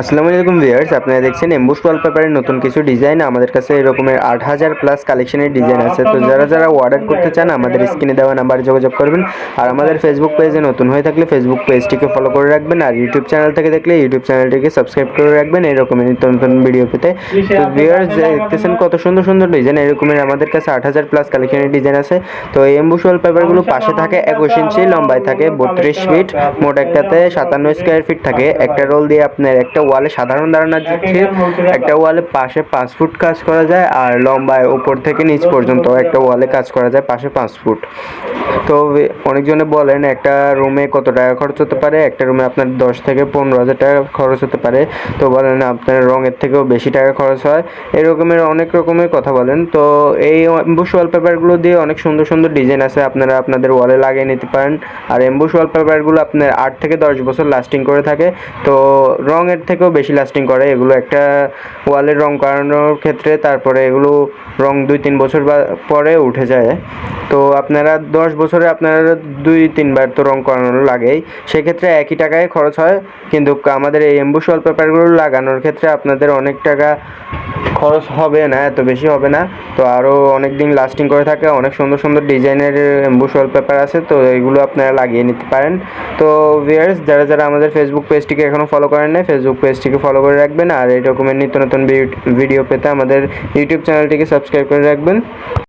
আসসালামু আলাইকুম ভিউয়ার্স, আপনারা দেখছেন এমবুস ওয়ালপেপারের নতুন কিছু ডিজাইন। আমাদের কাছে এরকমের আট হাজার প্লাস কালেকশনের ডিজাইন আছে। তো যারা যারা অর্ডার করতে চান, আমাদের স্ক্রিনে দেওয়া নাম্বারে যোগাযোগ করবেন। আর আমাদের ফেসবুক পেজে নতুন হয়ে থাকলে ফেসবুক পেজটিকে ফলো করে রাখবেন। আর ইউটিউব চ্যানেল থেকে দেখলে ইউটিউব চ্যানেলটিকে সাবস্ক্রাইব করে রাখবেন এরকমের নিত্য নতুন ভিডিও পেতে। তো ভিউয়ার্স দেখতেছেন কত সুন্দর সুন্দর ডিজাইন এরকমের আমাদের কাছে আট হাজার প্লাস কালেকশনের ডিজাইন আছে। তো এই এমবুস ওয়ালপেপারগুলো পাশে থাকে একুশ ইঞ্চি, লম্বায় থাকে বত্রিশ ফিট মোট একটাতে সাতান্ন স্কোয়ার ফিট থাকে। একটা রোল দিয়ে আপনার একটা ওয়ালে সাধারণ ধারণা দিচ্ছে একটা ওয়ালে পাশে পাঁচ ফুট কাজ করা যায় আর লম্বায় উপর থেকে নিচ পর্যন্ত একটা ওয়ালে কাজ করা যায় পাশে পাঁচ ফুট। তো অনেকজনে বলেন একটা রুমে কত টাকা খরচ হতে পারে? একটা রুমে আপনার দশ থেকে পনেরো হাজার টাকা খরচ হতে পারে। তো বলেন আপনার রঙের থেকেও বেশি টাকা খরচ হয়। এরকমের অনেক রকমের কথা বলেন। তো এই এমবুশ ওয়ালপেপারগুলো দিয়ে অনেক সুন্দর সুন্দর ডিজাইন আছে। আপনারা আপনাদের ওয়ালে লাগিয়ে নিতে পারেন। আর এমবুশ ওয়ালপেপারগুলো আপনার আট থেকে দশ বছর লাস্টিং করে থাকে। তো রঙের থেকেও বেশি লাস্টিং করে। এগুলো একটা ওয়ালের রং করানোর ক্ষেত্রে তারপরে এগুলো রং দুই তিন বছর বা- পরে উঠে যায়। তো আপনারা দশ বছরে আপনারা দুই তিনবার তো রং করানো লাগেই। সেক্ষেত্রে একই টাকায় খরচ হয়। কিন্তু আমাদের এই এম্বুশ ওয়ালপেপারগুলো লাগানোর ক্ষেত্রে আপনাদের অনেক টাকা খরচ হবে না, এত বেশি হবে না। তো আরও অনেক দিন লাস্টিং করে থাকে, অনেক সুন্দর সুন্দর ডিজাইনের এম্বুস ওয়ালপেপার আছে, তো এগুলো আপনারা লাগিয়ে নিতে পারেন। তো ভিয়ার্স যারা যারা আমাদের ফেসবুক পেজটিকে এখনও ফলো করেন নাই ফেসবুক পেজটিকে ফলো করে রাখবেন, আর এই রকমের নিত্য নতুন ভিডিও পেতে আমাদের ইউটিউব চ্যানেলটিকে সাবস্ক্রাইব করে রাখবেন।